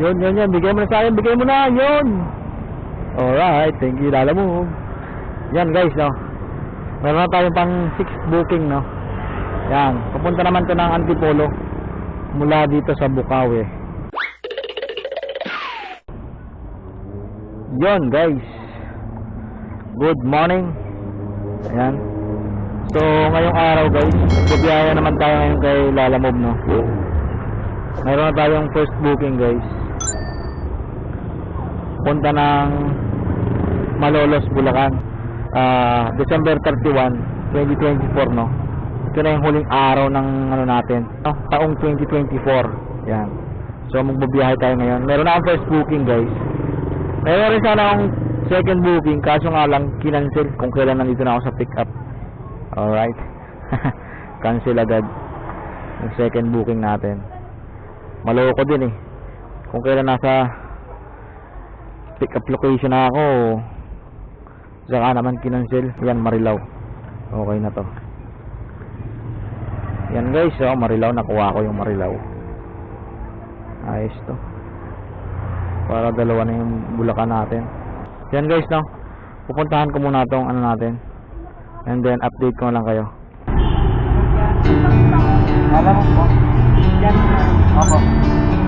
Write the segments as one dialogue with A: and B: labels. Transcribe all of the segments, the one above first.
A: Yun, yun, yun. Bigay mo na sa akin. Bigay mo na. Yun. Alright. Thank you, Lala mo. Yan, guys, no. Meron na tayong pang 6 booking, no. Yan. Papunta naman to ng Antipolo. Mula dito sa Bukawi. Yon, guys. Good morning. Ayan. So, ngayong araw, guys. Bibiyaya naman tayo ngayon kay Lala Mob, no. Meron na tayong first booking, guys. Punta ng Malolos, Bulacan. Ah, December 31, 2024, no. Ito na yung huling araw ng ano natin, no? Taong 2024. Yan. So, magbabiyahe tayo ngayon. Meron na akong first booking, guys. Meron rin sana akong second booking, kaso nga lang, kinancel kung kailan nandito na ako sa pick up. Alright. Cancel agad yung second booking natin. Maloko din eh. Kung kailan nasa pick up location na ako, saka naman kinancel. Yan, Marilaw. Okay na to. Yan guys, oh, Marilaw. Nakuha ko yung Marilaw. Ayos to. Para dalawa na yung bulakan natin. Yan guys, no. Pupuntahan ko muna tong ano natin. And then update ko lang kayo.
B: Alam mo po? Yan. Opo.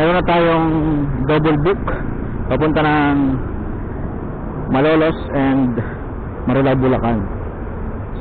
A: Meron na tayong double book papunta ng Malolos and Marilao, Bulacan.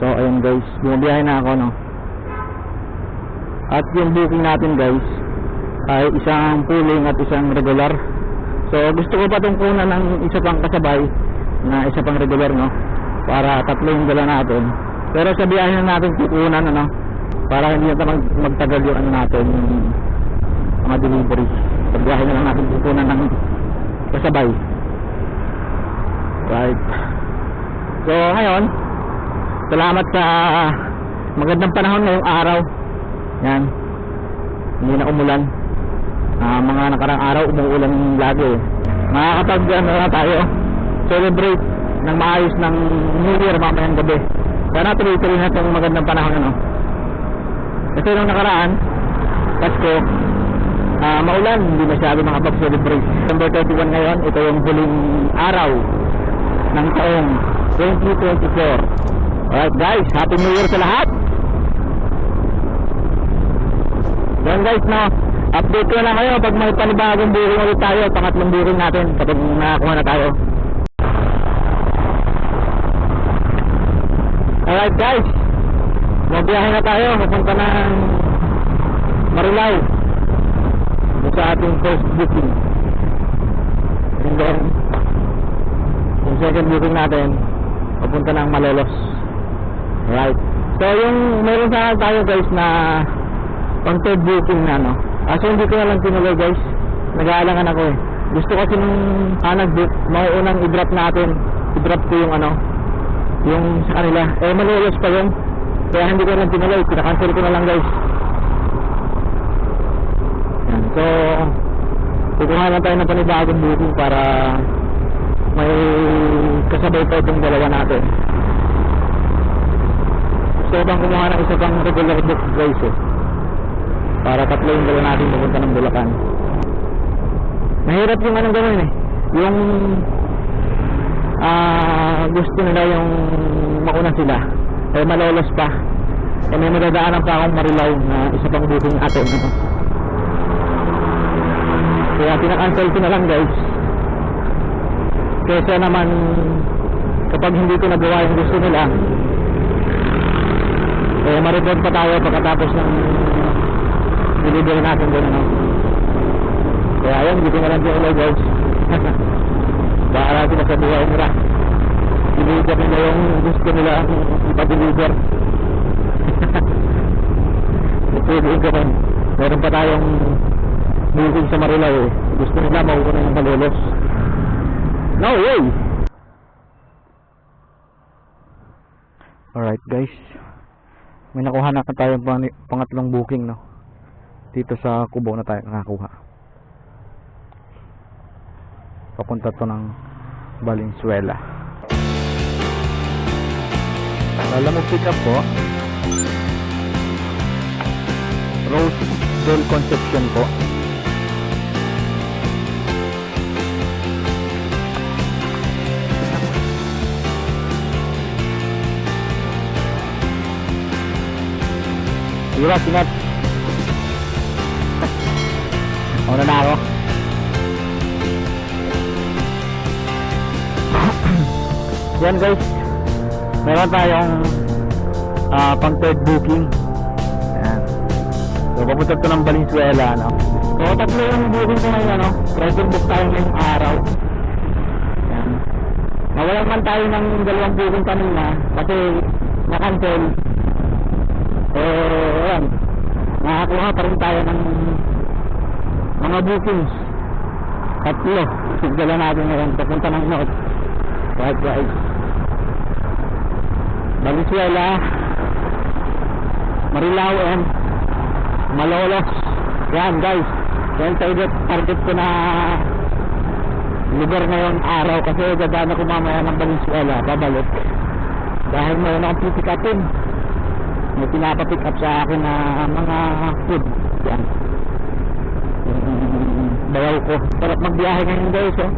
A: So ayun guys, bumabiyahe na ako no. At yung booking natin guys ay isang pooling at isang regular. So gusto ko pa itong kunan ng isa pang kasabay na isa pang regular no para tatlo yung dala natin. Pero sa biyahe na natin kukunan ano para hindi na mag magtagal yung ano natin mga delivery. Sa biyahe na lang natin kukunan ng kasabay. Right. So ngayon, salamat sa magandang panahon ngayong araw. Yan. Hindi na umulan. Ah, mga nakarang araw umuulan lagi. Makakapag ano na tayo celebrate ng maayos ng New Year mamayang gabi. Sana tuloy-tuloy na itong magandang panahon ano. Kasi nung nakaraan, Pasko, ah maulan, hindi masyado makapag-celebrate. December 31 ngayon, ito yung huling araw ng taong 2024. Alright guys, Happy New Year sa lahat! Yan guys, no, update ko na kayo pag may panibagong booking ulit tayo, pangatlong booking natin kapag nakakuha na tayo. Alright guys, mabiyahe na tayo, mapunta ng Marilao sa ating first booking. And then, yung second booking natin, papunta ng Malolos. Right. So, yung meron sana tayo guys na pang third booking na no. Kaso hindi ko na lang tinuloy guys. Nag-aalangan ako eh. Gusto kasi nung ah, nag-book, mauunang i-drop natin. I-drop ko yung ano, yung sa kanila. Eh, Malolos pa yun. Kaya hindi ko na lang tinuloy. Pinakancel ko na lang guys. So, kukuha lang tayo ng panibagong booking para may kasabay pa itong dalawa natin. So, bang kumuha ng isa pang regular book guys eh. Para tatlo yung dalawa natin pupunta ng Bulacan. Mahirap yung anong gano'n eh. Yung ah gusto nila yung mauna sila. Eh malolos pa. Eh may madadaanan pa akong marilaw na isa pang booking atin. Kaya pinakancel ko na lang guys. Kesa naman kapag hindi ko nagawa yung gusto nila eh ma-report pa tayo pagkatapos ng delivery natin doon ano. Kaya ayun, dito na lang din ulit guys. Para sila sa buhay nila. Deliver nila yung gusto nila ipa-deliver. Pwede ka rin. Meron pa tayong booking sa Marilao eh. Gusto nila makukuha ng malolos. No way! Alright guys. May nakuha na tayong pang- pangatlong booking no. Dito sa Cubao na tayo nakakuha. papunta to ng Valenzuela Lalamog pick up po Rose Del Concepcion po Iwas, ingat. Una na ako. Yan guys. Meron tayong ah, pang third booking. Yan. So, papunta to ng Valenzuela, no? So, tatlo yung booking ko ngayon, ano? Private book tayo ngayong araw. Yan. Nawalan man tayo ng dalawang booking kanina kasi na-cancel. Eh, ayan. Nakakuha pa rin tayo ng mga bookings. Tatlo. Sigdala natin ngayon. Papunta ng North. Right, guys. Valenzuela. Marilao and Malolos. Yan, guys. Yan target, target ko na lugar ngayong araw kasi dadaan ako mamaya ng Valenzuela. Babalik. Dahil mayroon akong pipikapin may pinapapick up sa akin na mga food. Yan. Bayaw ko. Sarap magbiyahe ngayon guys oh.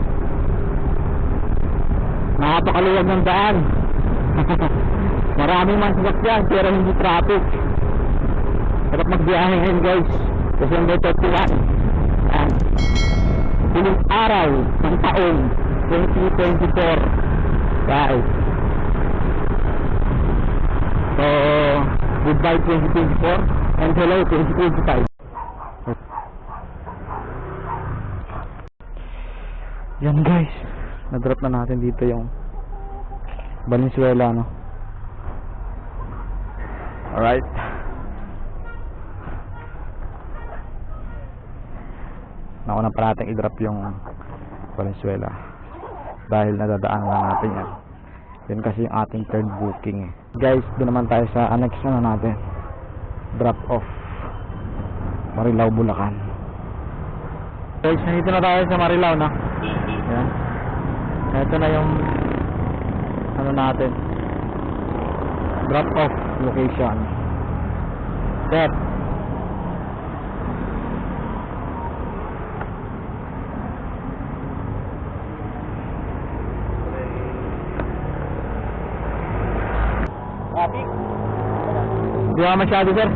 A: Napakaluwag ng daan. Maraming man sasakyan pero hindi traffic. Sarap magbiyahe ngayon guys. December 31 yan. Huling araw ng taong 2024 guys. So, goodbye 2024 and hello 2025. Yan guys, na-drop na natin dito yung Valenzuela, no? Alright. Nauna pa natin i-drop yung Valenzuela dahil nadadaan lang natin yan. Yun kasi yung ating third booking eh. Guys, doon naman tayo sa annex na natin. Drop off. Marilao, Bulacan. Guys, nandito na tayo sa Marilao na. Yan. Ito na yung ano natin. Drop off location. Set.
B: Traffic.
A: Hindi ako masyado sir.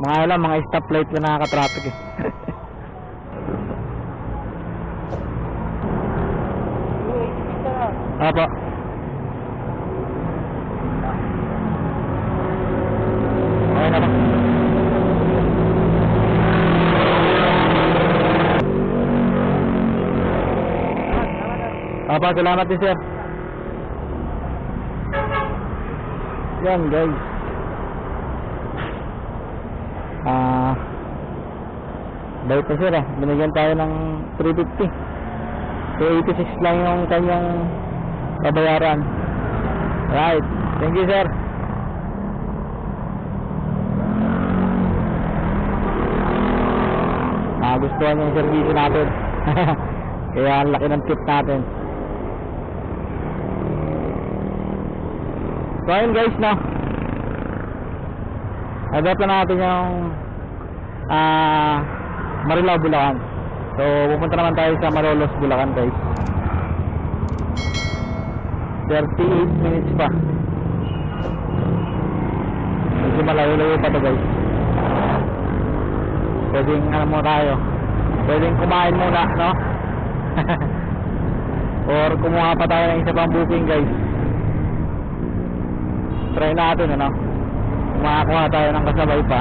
A: Mga alam, mga stoplight na nakaka-traffic eh. Apo. Okay na ba? Apo, salamat din sir. Yan guys. Ah, bayad pa sir ah. Binigyan tayo ng 350. So 86 lang yung kanyang babayaran. Right. Thank you sir. Nagustuhan yung servisyo natin. Kaya ang laki ng tip natin. So ayun guys no. Na natin yung ah Marilao Bulacan. So pupunta naman tayo sa Malolos Bulacan guys. 38 minutes pa. Medyo malayo-layo pa to guys. Pwedeng ano mo tayo. Pwedeng kumain muna, no? Or kumuha pa tayo ng isa pang booking guys. Try natin ano. Makakuha tayo ng kasabay pa.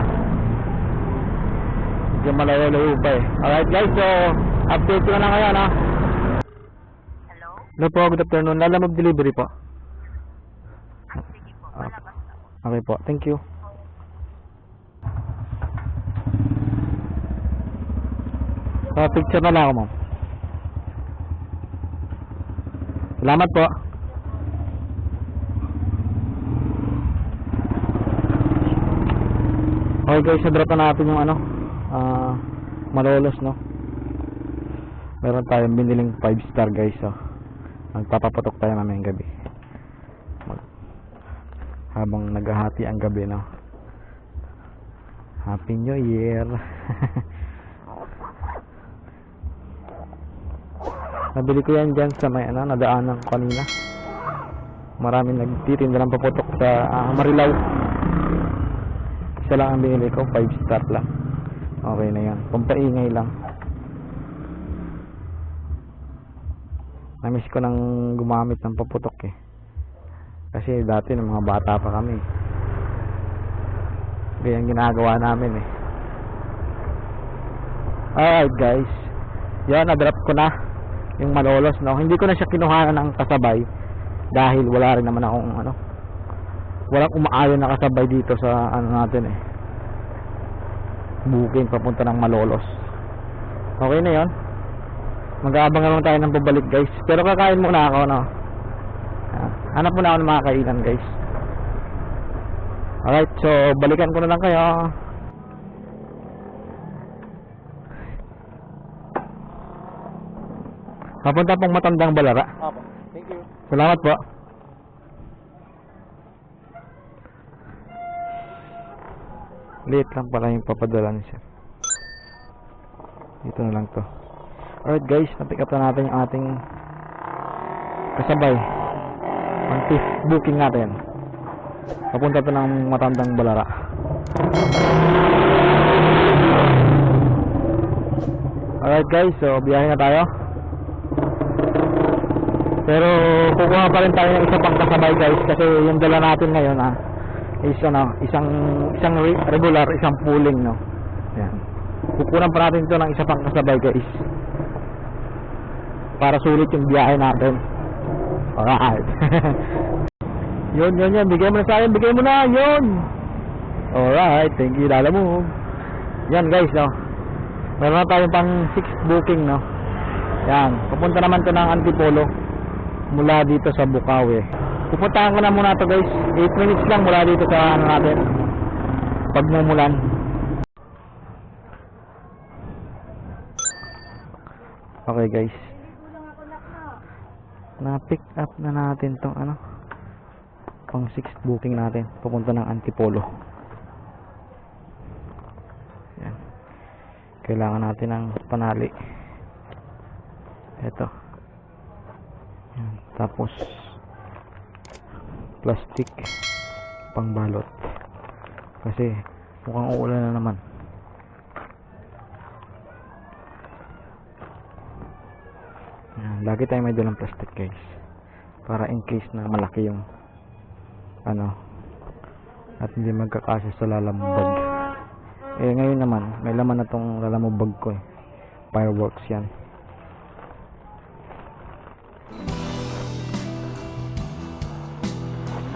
A: Medyo malayo-layo pa eh. Alright guys, so update ko na ngayon ha.
C: Hello?
A: Hello po, good afternoon. Lalamog delivery po.
C: Ah, sige po. Malabas na po.
A: Okay po, thank you. So, picture na lang ako, ma'am. Salamat po. Okay guys, na-drop na natin yung ano, ah, malolos, no? Meron tayong biniling 5 star guys, oh. Magpapaputok tayo mamayang gabi. Mag habang naghahati ang gabi, no. Happy New Year. Nabili ko yan dyan sa may ano, nadaanan kanina. Maraming nagtitinda ng paputok sa ah, Marilao. Isa lang ang binili ko, 5 star lang. Okay na yan. Pampaingay lang. Namiss ko nang gumamit ng paputok eh. Kasi dati ng mga bata pa kami. Ganyan ginagawa namin eh. Alright guys. Yan, na-drop ko na yung malolos no. Hindi ko na siya kinuha ng kasabay dahil wala rin naman akong ano walang umaayon na kasabay dito sa ano natin eh. Booking papunta ng malolos. Okay na yon mag-aabang naman tayo ng pabalik guys. Pero kakain muna ako no? Hanap muna ako ng mga kainan guys. Alright so balikan ko na lang kayo. Papunta pong matandang balara.
B: Opo. Thank you.
A: Salamat po. Late lang pala yung papadala ni sir. Dito na lang to. Alright guys, na-pick up na natin yung ating kasabay. Ang fifth booking natin. Papunta to ng matandang balara. Alright guys, so biyahe na tayo. Pero kukuha pa rin tayo ng isa pang kasabay guys kasi yung dala natin ngayon ah is ano, isang isang re- regular, isang pooling no. Yan. Kukunan pa natin ito ng isa pang kasabay guys. Para sulit yung biyahe natin. Alright. yun, yun, yun. Bigay mo na sa akin. Bigay mo na. Yun. Alright. Thank you, Lala mo. Yan guys, no. Meron na tayong pang 6 booking, no. Yan. Pupunta naman to ng Antipolo mula dito sa Bukawi. Pupuntahan ko na muna to guys. 8 minutes lang mula dito sa ano natin. Pagmumulan. Okay guys. Na-pick up na natin tong ano. Pang 6 booking natin. Pupunta ng Antipolo. Yan. Kailangan natin ng panali. Ito. Yan. Tapos plastic pangbalot. Kasi mukhang uulan na naman. Yan. Lagi tayo may dalang plastic guys. Para in case na malaki yung ano at hindi magkakasya sa lalamubag. Eh ngayon naman, may laman na tong lalamubag ko eh. Fireworks yan.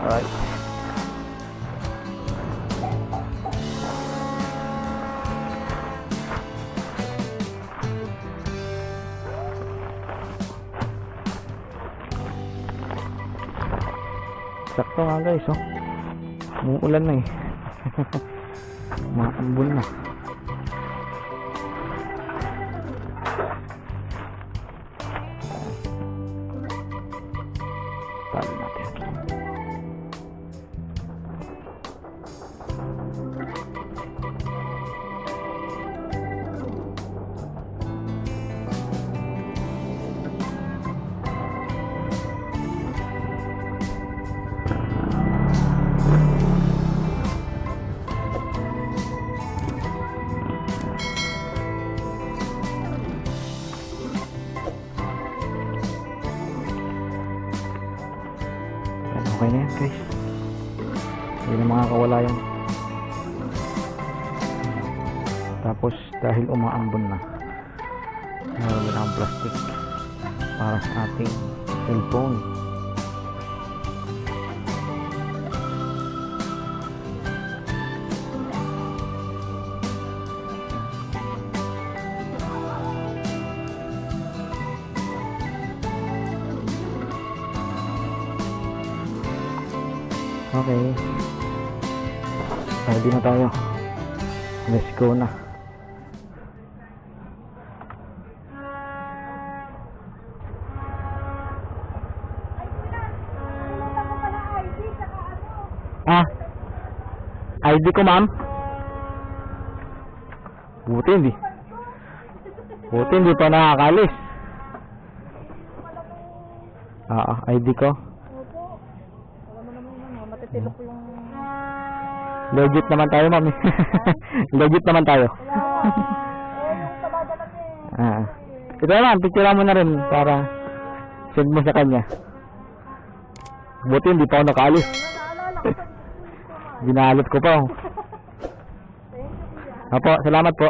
A: Alright. Sakto nga guys, oh. Umuulan na eh. Maambun na. Dahil umaambon na, meron na ang plastic para sa ating cellphone. Okay. Ready na tayo. Let's go na. ID ko, ma'am. Buti hindi. Buti hindi pa nakakalis. Ah, ID ko.
B: Matitilok yung...
A: Legit naman tayo, ma'am. Legit naman tayo.
B: Eh.
A: Ah. Ito naman, picture mo na rin para send mo sa kanya. Buti hindi pa ako nakaalis.
B: Naalala ko
A: pa. oh. Apo, salamat po.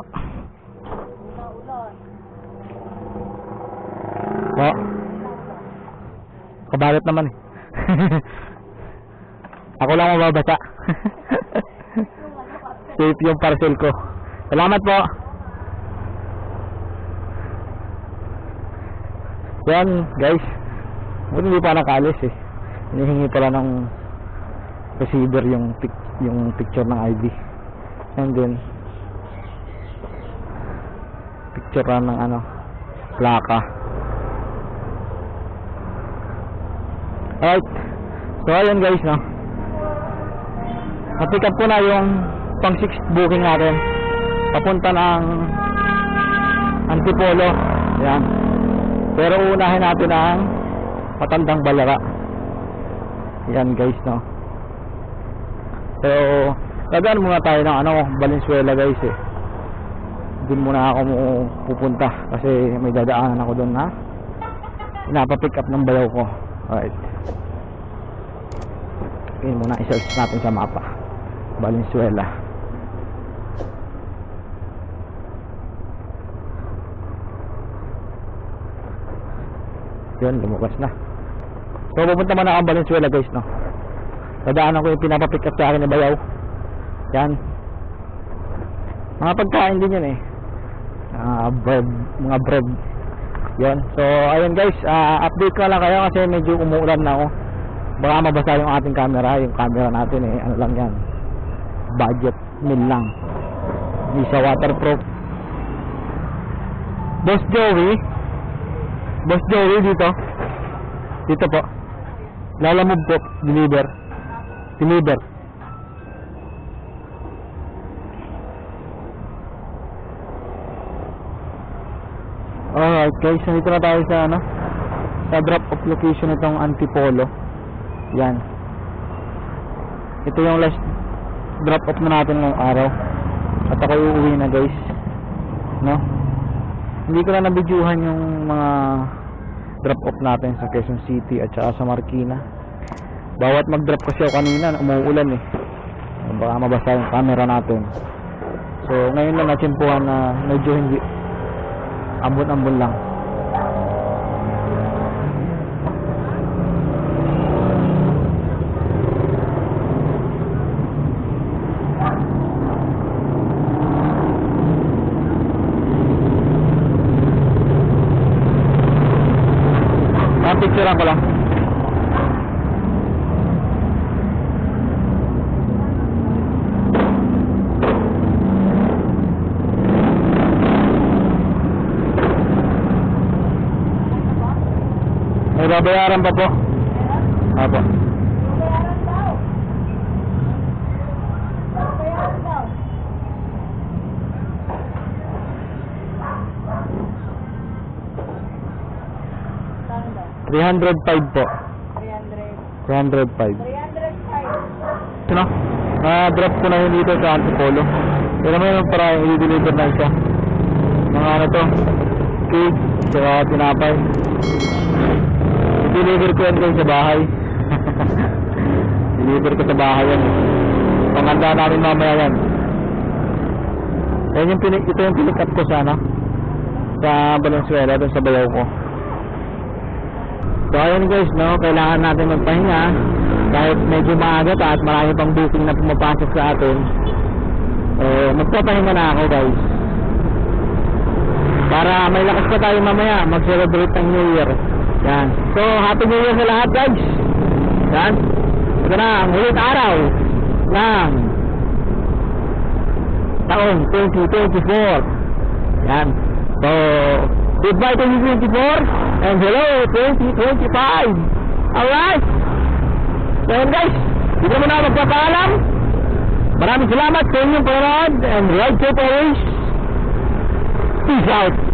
A: Po. Kabalat naman eh. Ako lang mababasa. Safe yung parcel ko. Salamat po. Yan, guys. Buti hindi pa nakalis eh. Hinihingi pala ng receiver yung pic yung picture ng ID. And then picture ng ano plaka. Alright. So ayun guys no. Na-pick up ko na yung pang 6 booking natin. Papunta ng Antipolo. Yan. Pero unahin natin ang Matandang Balara. Yan guys no. So Tagaan muna tayo ng ano, Valenzuela guys eh. Doon muna ako pupunta kasi may dadaanan ako doon na pinapapick up ng bayaw ko. Alright. Yun muna i-search natin sa mapa. Valenzuela. Yun, lumabas na. So, pupunta muna ako Valenzuela guys, no? Dadaanan ko yung pinapapick up sa akin ni Bayaw. Yan. Mga pagkain din yun eh. Ah, bread, mga bread. Yan. So, ayun guys, ah, update ko lang kayo kasi medyo umuulan na ako. Baka mabasa yung ating camera, yung camera natin eh, ano lang yan. Budget mil lang. Hindi siya waterproof. Boss Joey. Boss Joey dito. Dito po. Lalamove po, deliver. Deliver. Alright guys, nandito na tayo sa ano sa drop off location itong Antipolo. Yan. Ito yung last drop off na natin ngayong araw. At ako uuwi na guys. No? Hindi ko na nabidyuhan yung mga drop off natin sa Quezon City at saka sa Marikina. Bawat mag-drop kasi ako kanina, umuulan eh. Baka mabasa yung camera natin. So, ngayon lang natsimpuhan na medyo hindi ambon-ambon lang. Picturean ko lang. May babayaran pa po. Apo.
B: Bayaran daw. Bayaran daw. Saan daw?
A: 305 po.
B: 300.
A: 305.
B: 305.
A: Ano? Na-drop ko na yun dito sa Antipolo. Pero may naman para yung i-deliver na isa. Mga ano to? Cake, saka tinapay. I-deliver ko yan guys sa bahay. deliver ko sa bahay yan. Panganda namin mamaya yan. Yan yung pinik, ito yung pinick up ko sa ano? Sa Valenzuela, dun sa bayaw ko. So ayun guys, no, kailangan natin magpahinga kahit medyo maaga pa at marami pang booking na pumapasok sa atin. Eh, magpapahinga na ako guys. Para may lakas pa tayo mamaya mag-celebrate ng New Year. Yan. So, Happy New Year sa lahat guys. Yan. Ito na, ulit araw ng taong 2024. Yan. So, goodbye 2024 and hello 2025. Alright. So yun guys, dito muna magpapaalam. Maraming salamat sa inyong panonood and ride safe always. Peace out.